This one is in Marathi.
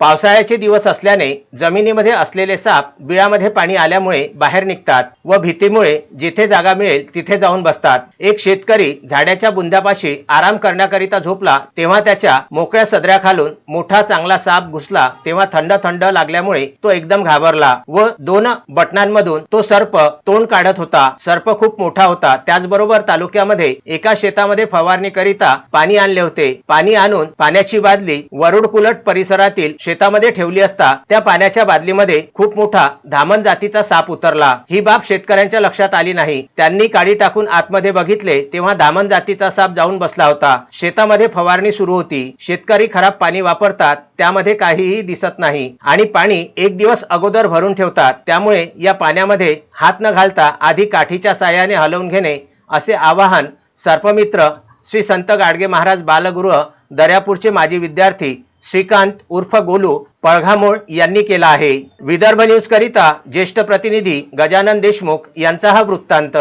पावसाळ्याचे दिवस असल्याने जमिनीमध्ये असलेले साप बिळामध्ये पाणी आल्यामुळे बाहेर निघतात व भीतीमुळे जिथे जागा मिळेल तिथे जाऊन बसतात. एक शेतकरी झाडाच्या बुंद्यापाशी आराम करण्याकरिता झोपला तेव्हा त्याच्या मोकळ्या सदऱ्याखालून मोठा चांगला साप घुसला. तेव्हा थंड थंड लागल्यामुळे तो एकदम घाबरला व दोन बटणांमधून तो सर्प तोंड काढत होता. सर्प खूप मोठा होता. त्याचबरोबर तालुक्यामध्ये एका शेतामध्ये फवारणीकरिता पाणी आणले होते. पाणी आणून पाण्याची बादली वरुड कुलट परिसरातील शेतामध्ये ठेवली असता त्या पाण्याच्या बादलीमध्ये खूप मोठा धामण जातीचा साप उतरला. ही बाब शेतकऱ्यांच्या लक्षात आली नाही. त्यांनी काडी टाकून आतमध्ये बघितले तेव्हा धामण जातीचा साप जाऊन बसला होता. शेतामध्ये फवारणी सुरू होती. शेतकरी खराब पाणी वापरतात त्यामध्ये काहीही दिसत नाही. आणि पाणी एक दिवस अगोदर भरून ठेवतात त्यामुळे या पाण्यामध्ये हात न घालता आधी काठीच्या साह्याने हलवून घेणे असे आवाहन सर्पमित्र श्री संत गाडगे महाराज बालगृह दर्यापूरचे माजी विद्यार्थी श्रीकांत उर्फ गोलू पळघामोळ यांनी केला आहे. विदर्भ न्यूज करिता ज्येष्ठ प्रतिनिधी गजानन देशमुख यांचा हा वृत्तांत.